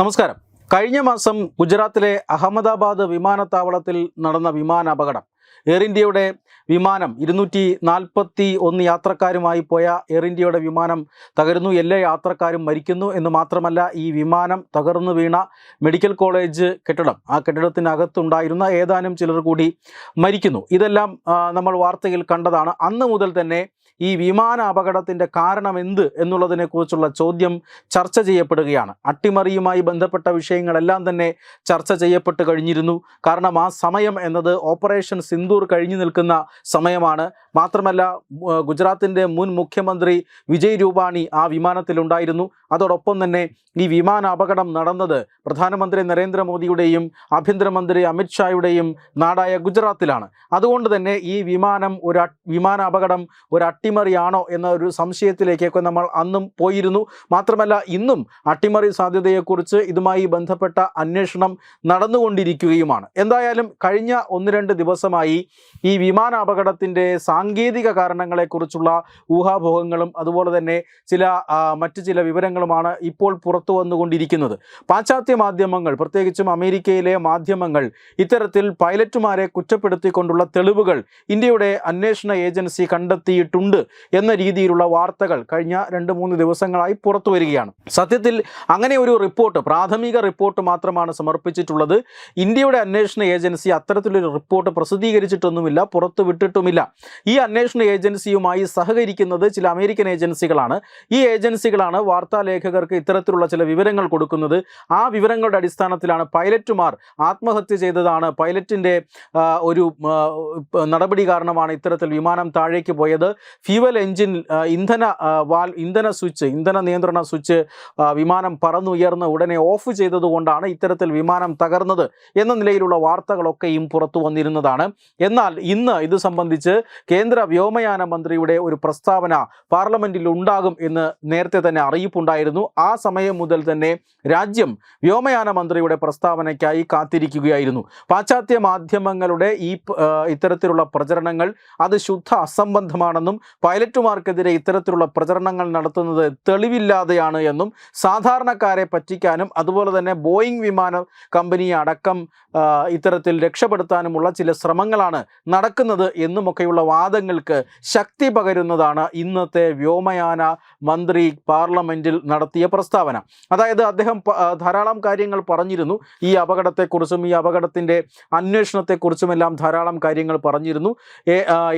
നമസ്കാരം. കഴിഞ്ഞ മാസം ഗുജറാത്തിലെ അഹമ്മദാബാദ് വിമാനത്താവളത്തിൽ നടന്ന വിമാന അപകടം എയർ ഇന്ത്യയുടെ വിമാനം ഇരുന്നൂറ്റി നാൽപ്പത്തി ഒന്ന് യാത്രക്കാരുമായി പോയ എയർ ഇന്ത്യയുടെ വിമാനം തകരുന്നു. എല്ലാ യാത്രക്കാരും മരിക്കുന്നു എന്ന് മാത്രമല്ല ഈ വിമാനം തകർന്നു വീണ മെഡിക്കൽ കോളേജ് കെട്ടിടം. ആ കെട്ടിടത്തിനകത്തുണ്ടായിരുന്ന ഏതാനും ചിലർ കൂടി മരിക്കുന്നു. ഇതെല്ലാം നമ്മൾ വാർത്തയിൽ കണ്ടതാണ്. അന്ന് മുതൽ തന്നെ ഈ വിമാന അപകടത്തിന്റെ കാരണം എന്ത് എന്നുള്ളതിനെക്കുറിച്ചുള്ള ചോദ്യം ചർച്ച ചെയ്യപ്പെടുകയാണ്. അട്ടിമറിയുമായി ബന്ധപ്പെട്ട വിഷയങ്ങളെല്ലാം തന്നെ ചർച്ച ചെയ്യപ്പെട്ട് കഴിഞ്ഞിരുന്നു. കാരണം ആ സമയം എന്നത് ഓപ്പറേഷൻ സിന്ദൂർ കഴിഞ്ഞു നിൽക്കുന്ന സമയമാണ്. മാത്രമല്ല ഗുജറാത്തിന്റെ മുൻ മുഖ്യമന്ത്രി വിജയ് രൂപാണി ആ വിമാനത്തിലുണ്ടായിരുന്നു. അതോടൊപ്പം തന്നെ ഈ വിമാന അപകടം നടന്നത് പ്രധാനമന്ത്രി നരേന്ദ്രമോദിയുടെയും ആഭ്യന്തരമന്ത്രി അമിത്ഷായുടെയും നാടായ ഗുജറാത്തിലാണ്. അതുകൊണ്ട് തന്നെ ഈ വിമാനം ഒരു വിമാന അപകടം ഒരു അട്ടിമറിയാണോ എന്ന ഒരു സംശയത്തിലേക്കൊക്കെ നമ്മൾ അന്നും പോയിരുന്നു. മാത്രമല്ല ഇന്നും അട്ടിമറി സാധ്യതയെക്കുറിച്ച് ഇതുമായി ബന്ധപ്പെട്ട അന്വേഷണം നടന്നുകൊണ്ടിരിക്കുകയുമാണ്. എന്തായാലും കഴിഞ്ഞ ഒന്ന് രണ്ട് ദിവസമായി ഈ വിമാന അപകടത്തിന്റെ സാങ്കേതിക കാരണങ്ങളെക്കുറിച്ചുള്ള ഊഹാഭോഹങ്ങളും അതുപോലെ തന്നെ ചില മറ്റു ചില വിവരങ്ങളുമാണ് ഇപ്പോൾ പുറത്തു വന്നുകൊണ്ടിരിക്കുന്നത്. പാശ്ചാത്യ മാധ്യമങ്ങൾ പ്രത്യേകിച്ചും അമേരിക്കയിലെ മാധ്യമങ്ങൾ ഇത്തരത്തിൽ പൈലറ്റുമാരെ കുറ്റപ്പെടുത്തിക്കൊണ്ടുള്ള തെളിവുകൾ ഇന്ത്യയുടെ അന്വേഷണ ഏജൻസി കണ്ടെത്തിയിട്ടുണ്ട് എന്ന രീതിയിലുള്ള വാർത്തകൾ കഴിഞ്ഞ രണ്ട് മൂന്ന് ദിവസങ്ങളായി പുറത്തു വരികയാണ്. സത്യത്തിൽ അങ്ങനെ ഒരു റിപ്പോർട്ട് പ്രാഥമിക റിപ്പോർട്ട് മാത്രമാണ് സമർപ്പിച്ചിട്ടുള്ളത്. ഇന്ത്യയുടെ അന്വേഷണ ഏജൻസി അത്തരത്തിലൊരു റിപ്പോർട്ട് പ്രസിദ്ധീകരിച്ചിട്ടൊന്നുമില്ല പുറത്തു വിട്ടിട്ടുമില്ല. ഈ അന്വേഷണ ഏജൻസിയുമായി സഹകരിക്കുന്നത് ചില അമേരിക്കൻ ഏജൻസികളാണ്. ഈ ഏജൻസികളാണ് വാർത്താ ലേഖകർക്ക് ഇത്തരത്തിലുള്ള ചില വിവരങ്ങൾ കൊടുക്കുന്നത് ആ വിവരങ്ങളുടെ അടിസ്ഥാനത്തിലാണ് പൈലറ്റുമാർ ആത്മഹത്യ ചെയ്തതാണ്. പൈലറ്റിന്റെ ഒരു നടപടി കാരണമാണ് ഇത്തരത്തിൽ വിമാനം താഴേക്ക് പോയത്. ഫ്യൂവൽ എഞ്ചിൻ ഇന്ധന വാൽ ഇന്ധന സ്വിച്ച് ഇന്ധന നിയന്ത്രണ സ്വിച്ച് വിമാനം പറന്നുയർന്ന് ഉടനെ ഓഫ് ചെയ്തതുകൊണ്ടാണ് ഇത്തരത്തിൽ വിമാനം തകർന്നത് എന്ന നിലയിലുള്ള വാർത്തകളൊക്കെയും പുറത്തു വന്നിരുന്നതാണ്. എന്നാൽ ഇന്ന് ഇത് സംബന്ധിച്ച് കേന്ദ്ര വ്യോമയാന മന്ത്രിയുടെ ഒരു പ്രസ്താവന പാർലമെന്റിൽ ഉണ്ടാകും എന്ന് നേരത്തെ തന്നെ അറിയിപ്പുണ്ടായിരുന്നു ആ സമയം മുതൽ തന്നെ രാജ്യം വ്യോമയാന മന്ത്രിയുടെ പ്രസ്താവനയ്ക്കായി കാത്തിരിക്കുകയായിരുന്നു. പാശ്ചാത്യ മാധ്യമങ്ങളുടെ ഈ ഇത്തരത്തിലുള്ള പ്രചരണങ്ങൾ അത് ശുദ്ധ അസംബന്ധമാണെന്നും പൈലറ്റുമാർക്കെതിരെ ഇത്തരത്തിലുള്ള പ്രചരണങ്ങൾ നടത്തുന്നത് തെളിവില്ലാതെയാണ് എന്നും സാധാരണക്കാരെ പറ്റിക്കാനും അതുപോലെ തന്നെ ബോയിങ് വിമാന കമ്പനിയെ അടക്കം ഇത്തരത്തിൽ രക്ഷപ്പെടുത്താനുമുള്ള ചില ശ്രമങ്ങളാണ് നടക്കുന്നത് എന്നുമൊക്കെയുള്ള വാദങ്ങൾക്ക് ശക്തി പകരുന്നതാണ് ഇന്നത്തെ വ്യോമയാന മന്ത്രി പാർലമെന്റിൽ നടത്തിയ പ്രസ്താവന. അതായത് അദ്ദേഹം ധാരാളം കാര്യങ്ങൾ പറഞ്ഞിരുന്നു. ഈ അപകടത്തെക്കുറിച്ചും ഈ അപകടത്തിന്റെ അന്വേഷണത്തെക്കുറിച്ചുമെല്ലാം ധാരാളം കാര്യങ്ങൾ പറഞ്ഞിരുന്നു.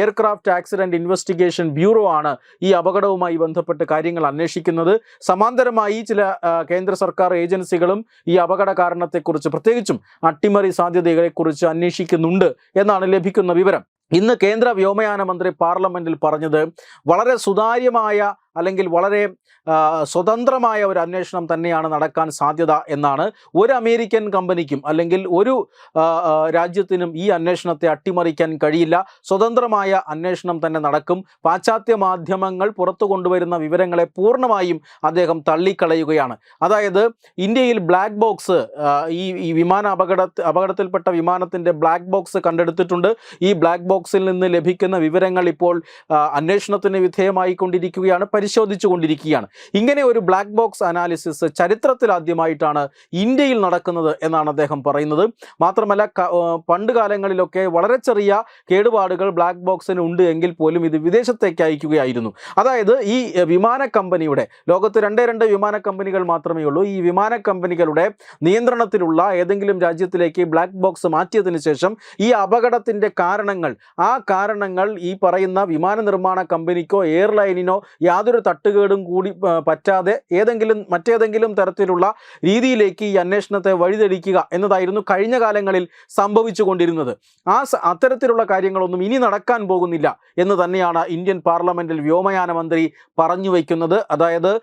എയർക്രാഫ്റ്റ് ആക്സിഡന്റ് ഇൻവെസ്റ്റിഗേഷൻ ബ്യൂറോ ആണ് ഈ അപകടവുമായി ബന്ധപ്പെട്ട് കാര്യങ്ങൾ അന്വേഷിക്കുന്നത്. സമാന്തരമായി ചില കേന്ദ്ര സർക്കാർ ഏജൻസികളും ഈ അപകട കാരണത്തെക്കുറിച്ച് പ്രത്യേകിച്ചും അട്ടിമറി സാധ്യതകളെക്കുറിച്ച് അന്വേഷിക്കുന്നുണ്ട് എന്നാണ് ലഭിക്കുന്ന വിവരം. ഇന്ന് കേന്ദ്ര വ്യോമയാന മന്ത്രി പാർലമെന്റിൽ പറഞ്ഞത് വളരെ സുതാര്യമായ അല്ലെങ്കിൽ വളരെ സ്വതന്ത്രമായ ഒരു അന്വേഷണം തന്നെയാണ് നടക്കാൻ സാധ്യത എന്നാണ് ഒരു അമേരിക്കൻ കമ്പനിക്കും അല്ലെങ്കിൽ ഒരു രാജ്യത്തിനും ഈ അന്വേഷണത്തെ അട്ടിമറിക്കാൻ കഴിയില്ല. സ്വതന്ത്രമായ അന്വേഷണം തന്നെ നടക്കും. പാശ്ചാത്യ മാധ്യമങ്ങൾ പുറത്തു കൊണ്ടുവരുന്ന വിവരങ്ങളെ പൂർണമായും അദ്ദേഹം തള്ളിക്കളയുകയാണ്. അതായത് ഇന്ത്യയിൽ ബ്ലാക്ക് ബോക്സ് ഈ ഈ വിമാന അപകട അപകടത്തിൽപ്പെട്ട വിമാനത്തിന്റെ ബ്ലാക്ക് ബോക്സ് കണ്ടെടുത്തിട്ടുണ്ട്. ഈ ബ്ലാക്ക് ബോക്സിൽ നിന്ന് ലഭിക്കുന്ന വിവരങ്ങൾ ഇപ്പോൾ അന്വേഷണത്തിന് വിധേയമായിക്കൊണ്ടിരിക്കുകയാണ്. പരിശോധിച്ചു കൊണ്ടിരിക്കുകയാണ് ഇങ്ങനെ ഒരു ബ്ലാക്ക് ബോക്സ് അനാലിസിസ് ചരിത്രത്തിൽ ആദ്യമായിട്ടാണ് ഇന്ത്യയിൽ നടക്കുന്നത് എന്നാണ് അദ്ദേഹം പറയുന്നത്. മാത്രമല്ല പണ്ട് കാലങ്ങളിലൊക്കെ വളരെ ചെറിയ കേടുപാടുകൾ ബ്ലാക്ക് ബോക്സിന് ഉണ്ട് എങ്കിൽ പോലും ഇത് വിദേശത്തേക്ക് അയക്കുകയായിരുന്നു. അതായത് ഈ വിമാന കമ്പനിയുടെ ലോകത്ത് രണ്ടേ രണ്ട് വിമാന കമ്പനികൾ മാത്രമേ ഉള്ളൂ. ഈ വിമാന കമ്പനികളുടെ നിയന്ത്രണത്തിലുള്ള ഏതെങ്കിലും രാജ്യത്തിലേക്ക് ബ്ലാക്ക് ബോക്സ് മാറ്റിയതിനു ശേഷം ഈ അപകടത്തിന്റെ കാരണങ്ങൾ ആ കാരണങ്ങൾ ഈ പറയുന്ന വിമാന നിർമ്മാണ കമ്പനിക്കോ എയർലൈനിനോ യാതൊരു തട്ടുകേടും കൂടി പറ്റാതെ ഏതെങ്കിലും മറ്റേതെങ്കിലും തരത്തിലുള്ള രീതിയിലേക്ക് ഈ അന്വേഷണത്തെ വഴിതെളിക്കുക എന്നതായിരുന്നു കഴിഞ്ഞ കാലങ്ങളിൽ സംഭവിച്ചു കൊണ്ടിരുന്നത് ആ അത്തരത്തിലുള്ള കാര്യങ്ങളൊന്നും ഇനി നടക്കാൻ പോകുന്നില്ല എന്ന് തന്നെയാണ് ഇന്ത്യൻ പാർലമെന്റിൽ വ്യോമയാന മന്ത്രി പറഞ്ഞു വയ്ക്കുന്നത് അതായത്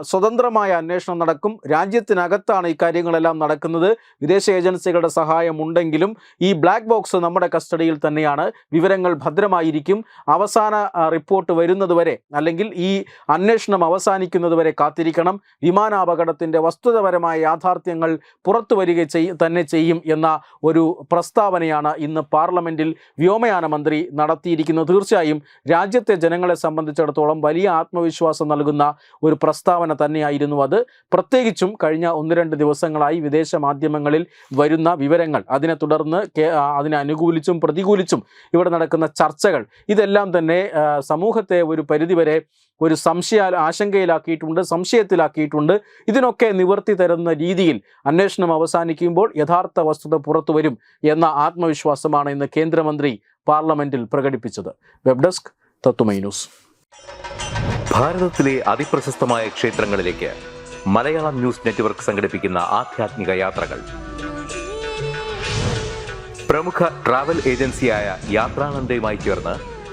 സ്വതന്ത്രമായ അന്വേഷണം നടക്കും. രാജ്യത്തിനകത്താണ് ഈ കാര്യങ്ങളെല്ലാം നടക്കുന്നത്. വിദേശ ഏജൻസികളുടെ സഹായമുണ്ടെങ്കിലും ഈ ബ്ലാക്ക് ബോക്സ് നമ്മുടെ കസ്റ്റഡിയിൽ തന്നെയാണ്. വിവരങ്ങൾ ഭദ്രമായിരിക്കും. അവസാന റിപ്പോർട്ട് വരുന്നതുവരെ അല്ലെങ്കിൽ ഈ അന്വേഷണം അവസാനിക്കുന്നതുവരെ കാത്തിരിക്കണം. വിമാനാപകടത്തിന്റെ വസ്തുതപരമായ യാഥാർത്ഥ്യങ്ങൾ പുറത്തു വരിക തന്നെ ചെയ്യും എന്ന ഒരു പ്രസ്താവനയാണ് ഇന്ന് പാർലമെന്റിൽ വ്യോമയാന മന്ത്രി നടത്തിയിരിക്കുന്നത്. തീർച്ചയായും രാജ്യത്തെ ജനങ്ങളെ സംബന്ധിച്ചിടത്തോളം വലിയ ആത്മവിശ്വാസം നൽകുന്ന ഒരു പ്രസ്താവന തന്നെയായിരുന്നു അത്. പ്രത്യേകിച്ചും കഴിഞ്ഞ ഒന്ന് രണ്ട് ദിവസങ്ങളായി വിദേശ മാധ്യമങ്ങളിൽ വരുന്ന വിവരങ്ങൾ അതിനെ തുടർന്ന് അതിനെ അനുകൂലിച്ചും പ്രതികൂലിച്ചും ഇവിടെ നടക്കുന്ന ചർച്ചകൾ ഇതെല്ലാം തന്നെ സമൂഹത്തെ ഒരു പരിധിവരെ ഒരു സംശയ ആശങ്കയിലാക്കിയിട്ടുണ്ട് സംശയത്തിലാക്കിയിട്ടുണ്ട്. ഇതിനൊക്കെ നിവർത്തി തരുന്ന രീതിയിൽ അന്വേഷണം അവസാനിക്കുമ്പോൾ യഥാർത്ഥ വസ്തുത പുറത്തു വരും എന്ന ആത്മവിശ്വാസമാണ് ഇന്ന് കേന്ദ്രമന്ത്രി പാർലമെന്റിൽ പ്രകടിപ്പിച്ചത്. വെബ് ഡെസ്ക് തത്തുമൈ ന്യൂസ്. ഭാരതത്തിലെ അതിപ്രശസ്തമായ ക്ഷേത്രങ്ങളിലേക്ക് മലയാളം ന്യൂസ് നെറ്റ്വർക്ക് സംഘടിപ്പിക്കുന്ന ആധ്യാത്മിക യാത്രകൾ. പ്രമുഖ ട്രാവൽ ഏജൻസിയായ യാത്രാനന്ദയുമായി ചേർന്ന്